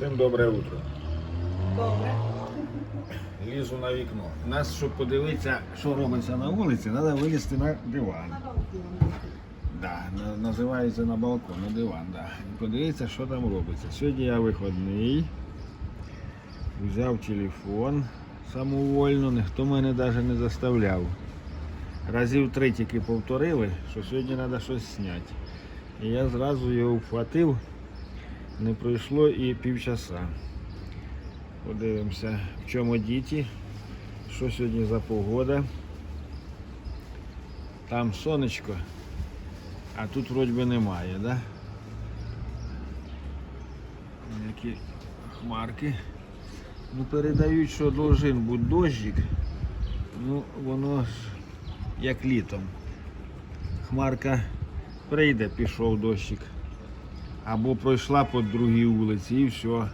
Всім добре утро. Добре. Лізу на вікно. У нас, щоб подивитися, що робиться на вулиці, треба вилізти на диван. Да, на- називається на балкон, на диван, да. І подивитися, що там робиться. Сьогодні я виходний. Взяв телефон самовольно, ніхто мене навіть не заставляв. Разів три тільки повторили, що сьогодні треба щось зняти. І я зразу його вхватив, не пройшло і півчаса. Подивимося, в чому діти, що сьогодні за погода. Там сонечко, а тут вроді би немає, да? Які хмарки. Ну передають, що должен бути дощик. Ну воно ж як літом. Хмарка прийде, пішов дощик. Або пройшла по другій вулиці і все.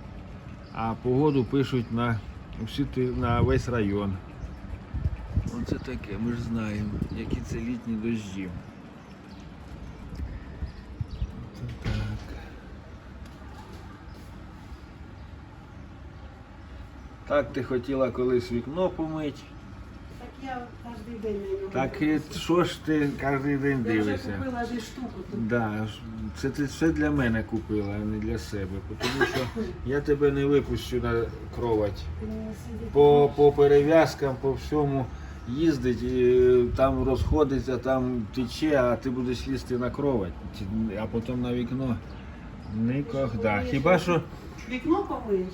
А погоду пишуть на, всі, на весь район. Оце таке, ми ж знаємо, які це літні дощі. Так. Так ти хотіла колись вікно помити. Так я кожен день на нього. Так і що ж ти кожен день Я вже дивишся? купила дві штуки тут. Да, ж, це ти все для мене купила, а не для себе. Тому що я тебе не випущу на кровать. Ти. По, по перев'язкам, по всьому їздить, і там розходиться, там тече, а ти будеш лізти на кровать, Чи- а потім на вікно. Нікогда. Хіба що, Вікно помиєш?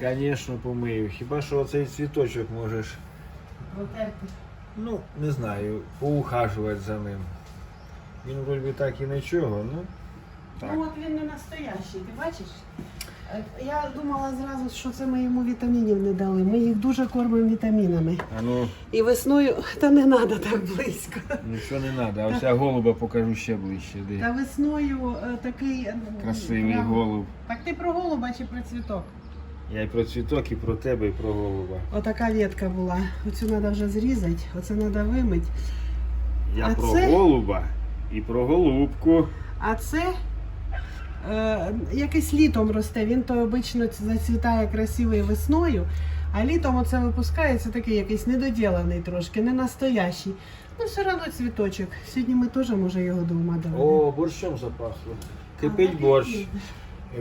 звісно, помию. Хіба що оцей цвіточок можеш, Протерти. ну, не знаю, поухажувати за ним. Він вроді би так і нічого, ну. Так. Ну от він не настоящий, ти бачиш? Е, Я думала зразу, що це ми йому вітамінів не дали. Ми їх дуже кормимо вітамінами. А ну, І весною, та не треба так близько. нічого не треба. А ось я голуба покажу ще ближче. Де. Та весною е, такий е, Красивий прям- голуб. Так ти про голуба чи про цвіток? Я і про цвіток, і про тебе, і про голуба. Отака ветка була. Оцю треба вже зрізати, оце треба вимити. Я А про це- голуба і про голубку. А це е, якийсь літом росте. Він то обично зацвітає красивий весною, а літом оце випускається такий якийсь недоділений трошки, не настоящий. Ну, все одно цвіточок. Сьогодні ми теж може його вдома дали. О, борщом запасло. А, Кипить борщ.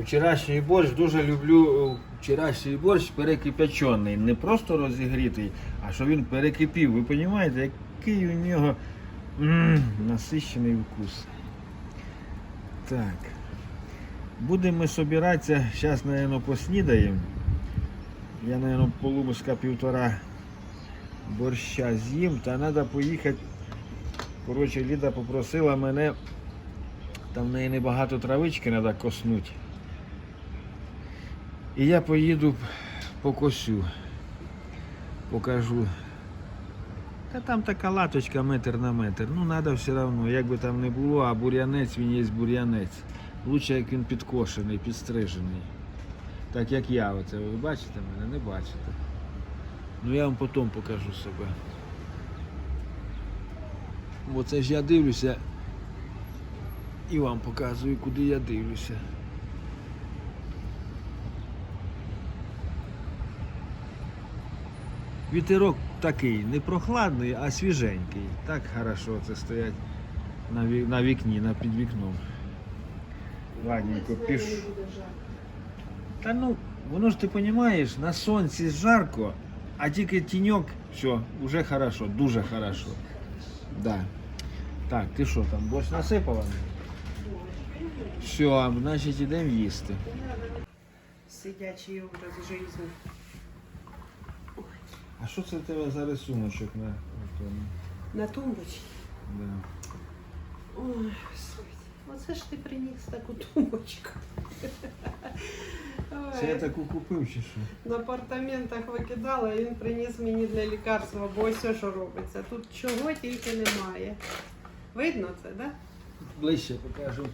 Вчорашній борщ дуже люблю. е, Вчорашній борщ перекипячений, не просто розігрітий, а що він перекипів. Ви розумієте, який у нього м, насищений вкус. Так. Будемо ми собиратися, зараз, мабуть, поснідаємо. Я, мабуть, полумиска півтора борща з'їм, та треба поїхати. Коротше, Ліда попросила мене, там в неї небагато травички треба коснути. І я поїду покосю, покажу. Та там така латочка метр на метр. Ну, треба все одно, як би там не було, а бур'янець він є бур'янець. Лучше, як він підкошений, підстрижений. Так як я оце. Ви бачите мене? Не бачите. Ну я вам потім покажу себе. Оце ж я дивлюся і вам показую, куди я дивлюся. Вітерок такий, не прохладний, а свіженький. Так хорошо це стоять на, ві- на вікні, на під вікном. Ладненько, піш. Та ну, воно ж ти розумієш, на сонці жарко, а тільки тіньок, все, вже хорошо, дуже хорошо. Да. Так, ти що там, борщ насипала? Все, значить ідемо їсти. Сидячий образ життя. А що це в тебе за рисуночок на тому? На тумбочці. Да. Ой, оце ж ти приніс таку тумбочку. Це я таку купив чи що? На апартаментах викидала, і він приніс мені для лікарства, бо ось все, що робиться. Тут чого тільки немає. Видно це, так? Да? Ближче покажу.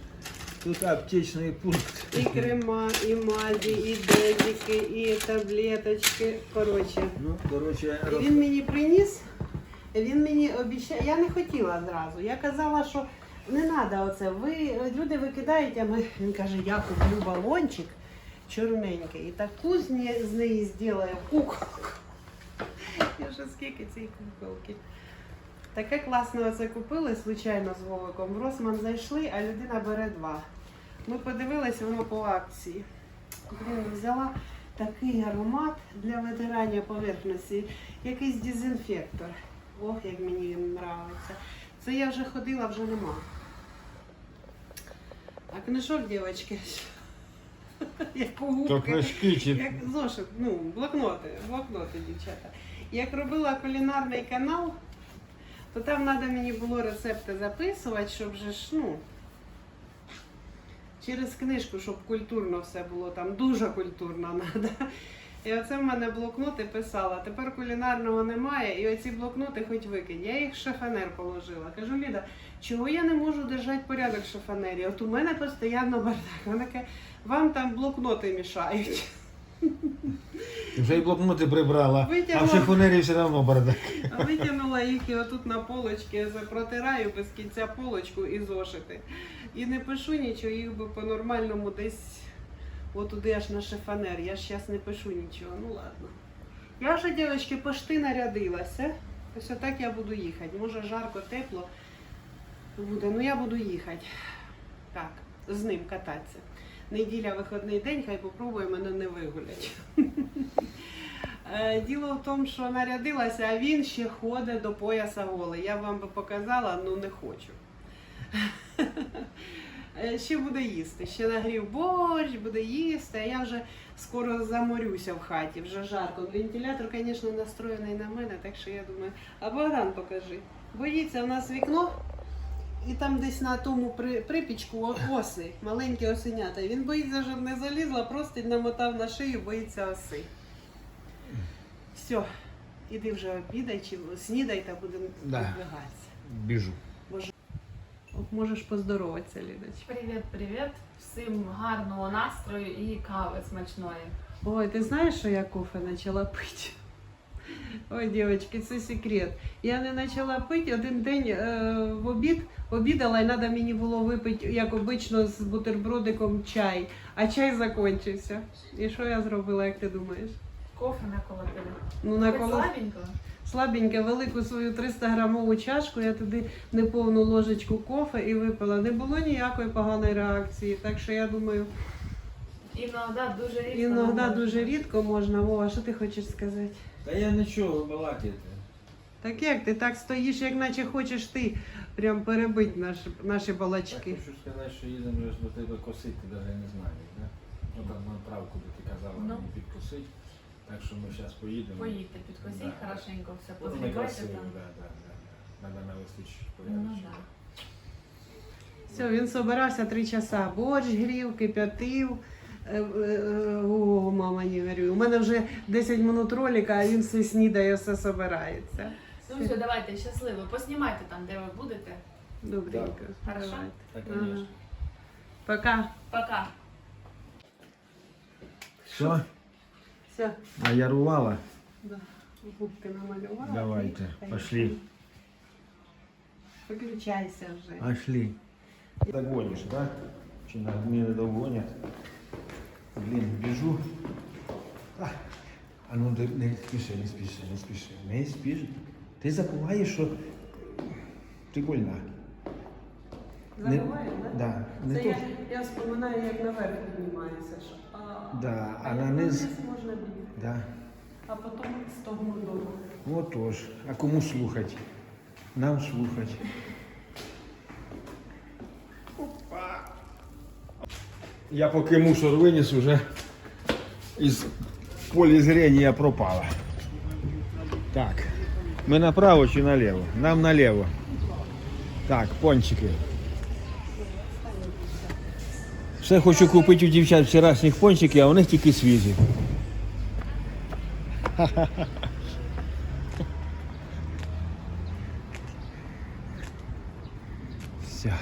Тут аптечний пункт. І крема, і мазі, і дезіки, і таблеточки. Коротше. Ну, коротше, І він мені приніс, він мені обіцяв, я не хотіла зразу. Я казала, що не треба оце. Ви люди викидають, а ми він каже, я куплю балончик чорненький. І таку з неї, з неї зроблю куколку. Я вже скільки цієї куколки. Таке класне оце купили, случайно з Вовиком. В Росман зайшли, а людина бере два. Ми подивилися, воно по акції. Блін, взяла такий аромат для витирання поверхності, якийсь дезінфектор. Ох, як мені він подобається. Це я вже ходила, вже нема. А книжок, дівчатки, як у губки. Як зошит, ну, блокноти, блокноти, дівчата. Як робила кулінарний канал, то там треба мені було рецепти записувати, щоб же ж, ну, через книжку, щоб культурно все було там, дуже культурно треба. І оце в мене блокноти писала. Тепер кулінарного немає, і оці блокноти хоч викинь. Я їх в шифонер положила. Кажу, Ліда, чого я не можу держати порядок в шифонері? От у мене постійно бардак. Вона каже, вам там блокноти мішають. вже й блокноти прибрала, а Витягла. в шифонері все одно бардак. А Витягнула їх і отут на полочці, я протираю без кінця полочку і зошити. І не пишу нічого, їх би по-нормальному десь отуди аж на шифонер. Я ж зараз не пишу нічого, ну ладно. Я вже, дівчатки, пошти нарядилася. Ось отак я буду їхати. Може жарко, тепло буде, ну я буду їхати. Так, з ним кататися. Неділя вихідний день, хай попробує мене не вигулять. Е, Діло в тому, що нарядилася, а він ще ходить до пояса голий. Я вам би показала, ну не хочу. Е, Ще буде їсти, ще нагрів борщ, буде їсти, а я вже скоро заморюся в хаті, вже жарко. Вентилятор, звісно, настроєний на мене, так що я думаю, а Богдан покажи. Боїться, у нас вікно, і там десь на тому при, припічку оси, маленькі осенята. Він боїться, щоб не залізла, просто намотав на шию, боїться оси. Все, іди вже обідай чи снідай та будемо Да. відбігатися. Біжу. О, Можеш поздороватися, Лідочка. Привіт, привіт! Всім гарного настрою і кави смачної. Ой, ти знаєш, що я кофе почала пити? Ой, дівчатки, це секрет. Я не почала пити один день е, в обід, обідала, і треба мені було випити, як обично, з бутербродиком чай. А чай закінчився. І що я зробила, як ти думаєш? Кофе наколотили. Ну, на Хоч коло... слабенько. слабеньке, велику свою 300 грамову чашку, я туди неповну ложечку кофе і випила. Не було ніякої поганої реакції. Так що я думаю, Іноді дуже рідко. іноді можна. дуже рідко можна. Вова, що ти хочеш сказати? Та я нічого, ви балакаєте. Так як ти так стоїш, як наче хочеш ти прям перебити наш, наші балачки. хочу сказати, що їдемо до тебе косити, навіть не знаю. Да? Ну там на травку, де ти казала, Ну. мені підкосить. Так що ми зараз поїдемо. Поїдьте, підкосіть Да. хорошенько, все Ну, красиво, там. да, да, да. Надо навести чуть Ну да. Все, він собирався три часа. Борщ грів, кип'ятив. Е, е, е, О, мама, не горюй. У мене вже 10 минут ролика, а він все снідає, все собирається. Ну все, давайте, щасливо. Поснімайте там, де ви будете. Добренько. Хорошо. Так, Ага. звісно. Пока. Пока. Що? Все. Наярувала? Да. Губки намалювала. Давайте, Та й пошли. Виключайся вже. Пошли. Догонишь, да? Чи на меня не догонят? Блин, бежу. А, а ну ти не спіши, не спіши, не спіши. Не спіши. Ти забуваєш, що ти больна. Не- Забуваєш, да? Да, не Це то, я, я вспоминаю, як наверх піднімаєшся. Що, а, Да, а а на як низ- вниз можна бігти, да. а потім з того дому. Отож. А кому слухати? Нам слухати. Опа. Я поки мусор виніс, уже із поля зрення пропала. Так. Ми направо чи наліво? Нам наліво. Так, пончики. Все хочу купити у дівчат вчорашніх пончики, а у них тільки свіжі. Все.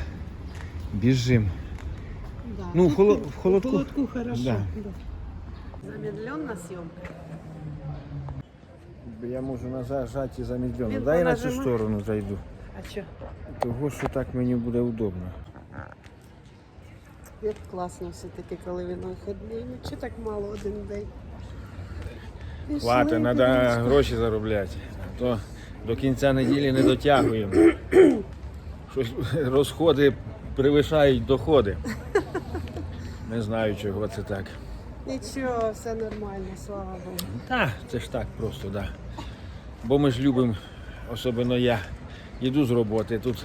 Біжим. Да. Ну, в, холо- в В холодку. холодку хорошо. Да. Замедленно съемка. Я можу нажати замедлено. Він Дай на цю понажимає. сторону зайду. А що? Того, що так мені буде удобно. Як класно все-таки, коли він вихідний. Ну, Чи так мало один день? І Хватить, треба гроші заробляти. То до кінця неділі не дотягуємо. Щось розходи перевищають доходи. Не знаю, чого це так. Нічого, все нормально, слава Богу. Та, це ж так просто, да. Бо ми ж любимо, особливо я, йду з роботи тут.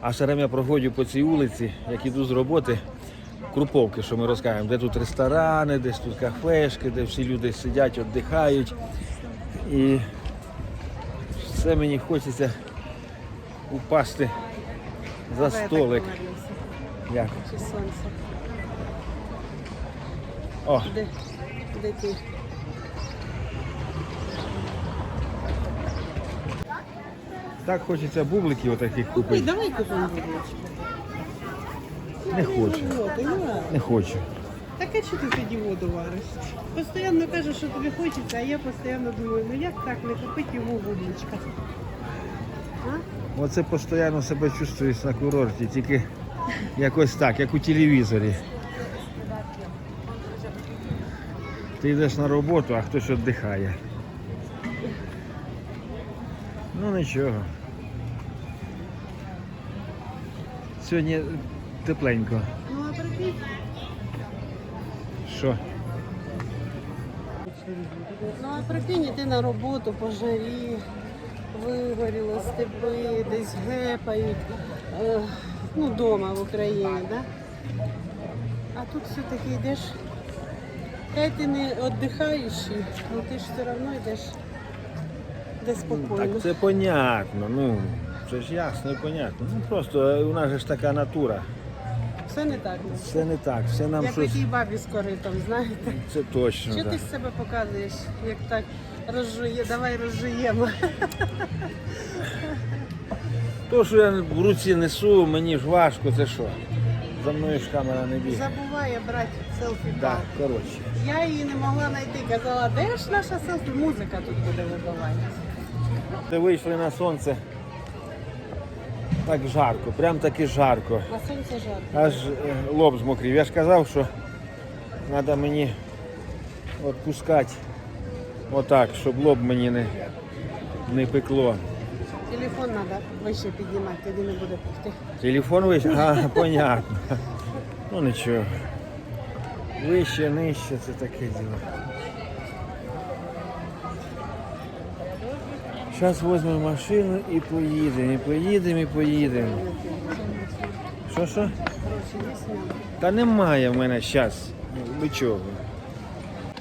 А все время проходжу по цій вулиці, як іду з роботи, Круповки, що ми розказуємо, де тут ресторани, десь тут кафешки, де всі люди сидять, віддихають. І все мені хочеться упасти за столик. Як? Чи сонце? О, Де, де ти? так хочеться бубликів отаких Ой, купити. давай купимо бубличку. Не хочу. Не хочу. Так а що ти тоді воду вариш? Постоянно кажеш, що тобі хочеться, а я постійно думаю, ну як так не купити йому бубличка? А? Оце постійно себе чувствуєш на курорті, тільки якось так, як у телевізорі. Ти йдеш на роботу, а хтось віддихає. Ну нічого. Сьогодні тепленько. Ну а прикинь, Що? ну а прикинь, іти на роботу по жарі, вигоріло, степи, десь гепають. Е, ну, вдома в Україні, да? А тут все-таки йдеш. Хай ти не віддихаючий, але ти ж все одно йдеш де спокійно. Так це понятно, ну це ж ясно і понятно. Ну просто у нас же ж така натура. Все не так. Все не так, все нам Як щось. такій бабі з коритом, знаєте? Це точно. Що так. ти з себе показуєш, як так розжує, давай розжуємо. То, що я в руці несу, мені ж важко, це що? За мною ж камера не бігає. Забуває брати селфі Так, палку. коротше. Я її не могла знайти. Казала, де ж наша селфі? Музика тут буде вибивати. Ти вийшли на сонце. Так жарко, прям таки жарко. А сонце жарко. Аж е, лоб змокрів. Я ж казав, що треба мені відпускати отак, щоб лоб мені не, не пекло. Телефон треба вище піднімати, тоді не буде пекти. Телефон вище? А, понятно. Ну нічого. Вище, нижче, це таке діло. Зараз візьмемо машину і поїдемо, і поїдемо, і поїдемо. Що що? Та немає в мене зараз. Ви чого?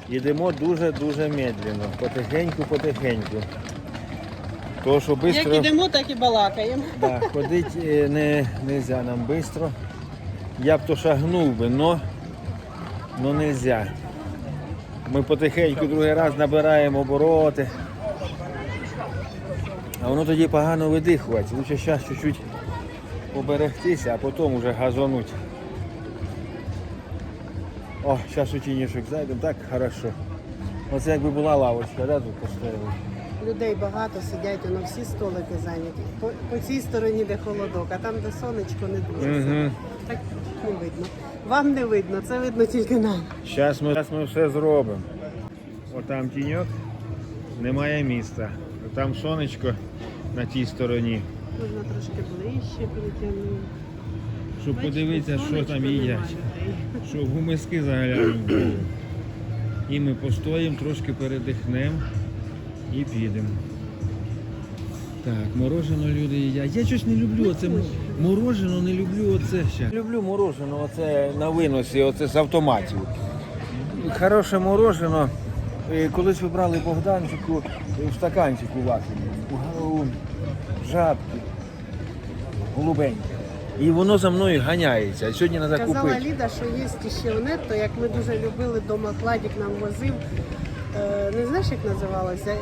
Їдемо дуже-дуже медленно. Потихеньку, потихеньку. То, що Як швидко. ідемо, так і балакаємо. Да, ходить е, не можна нам швидко. Я б то шагнув би, но, но нельзя. Ми потихеньку другий раз набираємо обороти. А воно тоді погано видихувати. Лучше зараз чуть-чуть поберегтися, а потім вже газонуть. О, зараз у тінішок зайдемо, так хорошо. Оце якби була лавочка, да, тут поставили. Людей багато сидять, воно всі столики зайняті. По, по цій стороні, де холодок, а там, де сонечко, не дуже. Угу. Так не видно. Вам не видно, це видно тільки нам. Зараз ми, щас ми все зробимо. Отам тіньок, немає міста. Там сонечко на тій стороні. Можна трошки ближче притягнути. Щоб Бачите, подивитися, що там їдять. Щоб в миски заглянемо. І ми постоїмо, трошки передихнемо і підемо. Так, морожено люди їдять. Я щось не люблю оце морожено, не люблю оце ще. Люблю морожено, оце на виносі, оце з автоматів. Хороше морожено. Е, Колись ви брали Богданчику е, в стаканчику вафельному, у, жабки, голубеньке. І воно за мною ганяється. Сьогодні треба Казала. Ліда, що є ще нетто, як ми дуже любили дома кладік нам возив. Е, не знаєш, як називалося?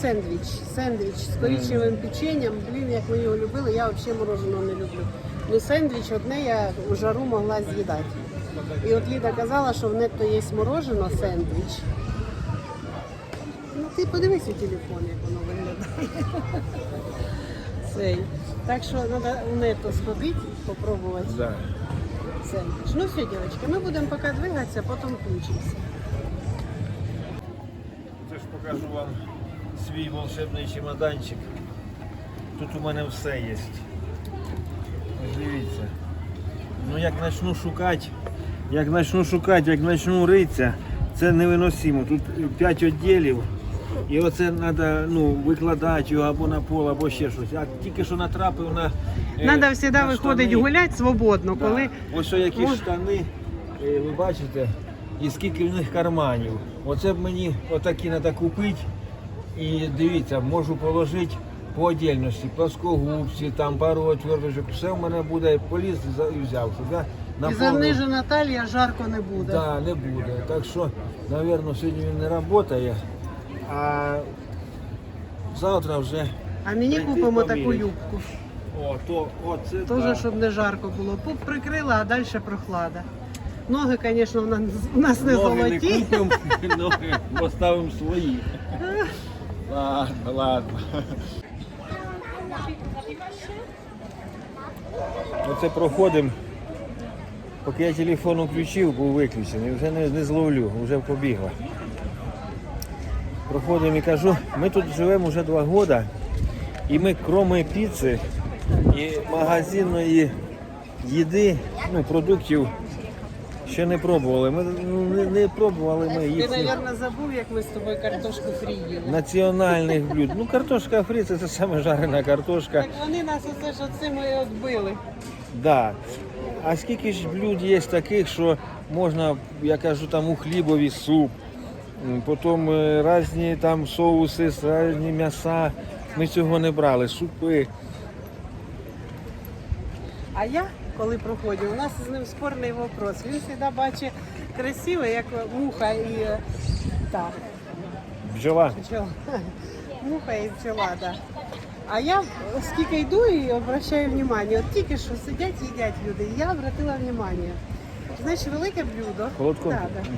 Сендвіч. Сендвіч з коричневим печенням. Блін, як ми його любили, я взагалі мороженого не люблю. Ну сендвіч одне я у жару могла з'їдати. І от Ліда казала, що в нетто є морожено сендвіч. Ну ти подивись у телефон, як воно виглядає. Цей. Так що треба у нето сходити, попробувати. Да. Це. Ну все, дівчатки, ми будемо поки двигатися, потім включимося. Це ж покажу вам свій волшебний чемоданчик. Тут у мене все є. Дивіться. Ну як почну шукати, як почну шукати, як почну ритися, це невиносимо. Тут 5 відділів. І оце треба ну, викладати його або на пол, або ще щось. А тільки що натрапив на. Треба завжди виходити штани. гуляти свободно, Да. коли Ось що які Мож- штани, е, ви бачите, і скільки в них карманів. Оце б мені отакі треба купити. І дивіться, можу положити по отдельності, плоскогубці, там пару отверточок, все в мене буде поліз і взяв. І занижена талія жарко не буде. Да, не буде. Так що, мабуть, сьогодні він не працює, а завтра вже. А мені купимо таку юбку. О, то, о, це Теж, да. щоб не жарко було. Пуп прикрила, а далі прохлада. Ноги, звісно, в нас, у нас не Ноги не золоті. купимо, ноги поставимо свої. Ладно, ладно. Оце проходимо. Поки я телефон включив, був виключений, вже не, не зловлю, вже побігла. Проходимо і кажу, ми тут живемо вже два роки, і ми кроме піци і магазинної їди, ну, продуктів ще не пробували. Ми ну, не, не пробували ми Ти, мабуть, забув, як ми з тобою картошку фрі їли. національних блюд. Ну, картошка фрі це, це саме жарена картошка. Так вони нас оце ж оцим і відбили. Да. А скільки ж блюд є таких, що можна, я кажу, там у хлібові суп, потім е, різні там соуси, різні м'яса. Ми цього не брали, супи. А я, коли проходив, у нас з ним спорний вопрос. Він завжди бачить красиве, як муха і е, та, Бджола. пчела. Муха і пчела, да. А я скільки йду і обращаю внимание. От тільки що сидять, їдять люди. І я обратила внимание. Значить, велике блюдо. Холодком? Да, да.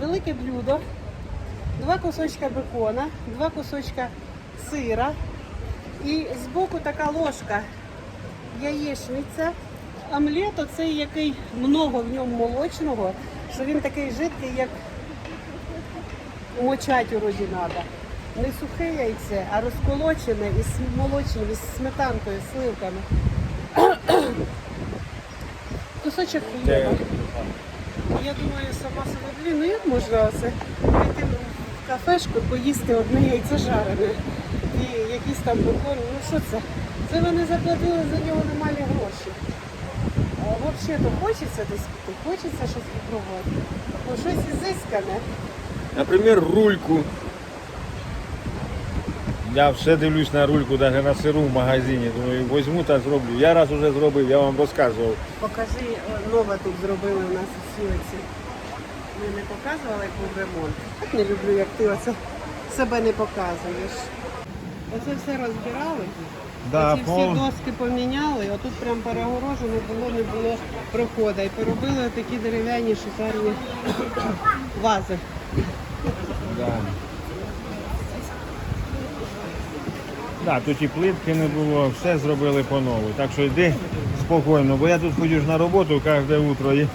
Велике блюдо, два кусочка бекона, два кусочка сира і збоку така ложка яєчниця. Омлет оцей, який много в ньому молочного, що він такий жидкий, як мочать уроді треба. Не сухе яйце, а розколочене із молочним, із сметанкою, сливками. Кусочок хліба. Я думаю, сама собі, блін, ну як можна оце піти в кафешку, поїсти одне яйце жарене і якісь там бекон. Ну що це? Це вони заплатили за нього немалі гроші. А взагалі то хочеться десь піти, хочеться щось спробувати. Бо щось ізискане. Наприклад, рульку. Я все дивлюсь на рульку, навіть на сиру в магазині. Думаю, візьму та зроблю. Я раз вже зробив, я вам розказував. Покажи, нове тут зробили у нас усі оці. Ми не показували, як був ремонт. Так не люблю, як ти оце себе не показуєш. Оце все розбирали. Ці всі доски поміняли, а тут прям перегорожено було, не було проходу. І поробили такі дерев'яні шикарні вази. Да. Да, тут і плитки не було, все зробили по-нову. Так що йди спокійно, бо я тут ходжу на роботу кожне утро і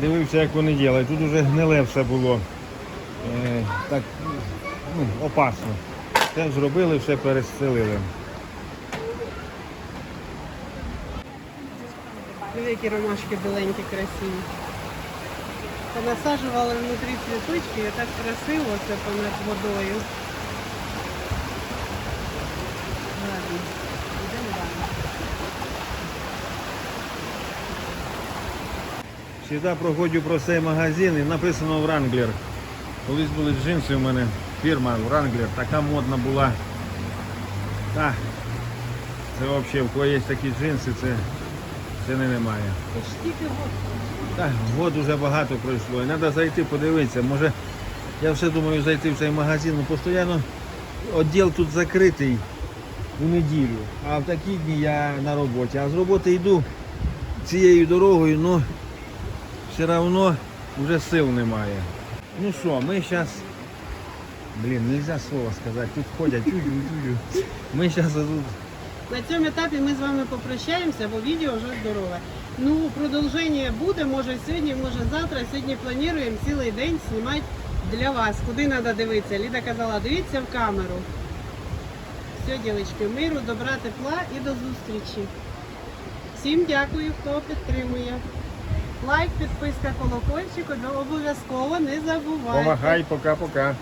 дивився, як вони діють. Тут вже гниле все було. Е, так ну, опасно. Все зробили, все перестелили. Які ромашки біленькі, красиві. Понасаджували внутрі цвіточки, і так красиво це понад водою. Ладно, йдемо далі. Завжди проходжу про цей магазин і написано Wrangler. Колись були джинси у мене, фірма Wrangler, така модна була. Та, це взагалі, в кого є такі джинси, це ціни немає. Скільки год? Так, год уже багато пройшло. І треба зайти, подивитися. Може, я все думаю зайти в цей магазин, ну постійно відділ тут закритий у неділю. А в такі дні я на роботі. А з роботи йду цією дорогою, ну все одно вже сил немає. Ну що, ми зараз. Блін, нельзя слова сказати, тут ходять. тю-тю-тю-тю. Ми зараз тут На цьому етапі ми з вами попрощаємося, бо відео вже здорове. Ну, продовження буде, може сьогодні, може завтра. Сьогодні плануємо цілий день знімати для вас. Куди треба дивитися? Ліда казала, дивіться в камеру. Все, дівчатки, миру, добра, тепла і до зустрічі. Всім дякую, хто підтримує. Лайк, підписка, колокольчик, обов'язково не забувайте. Помагай, пока-пока.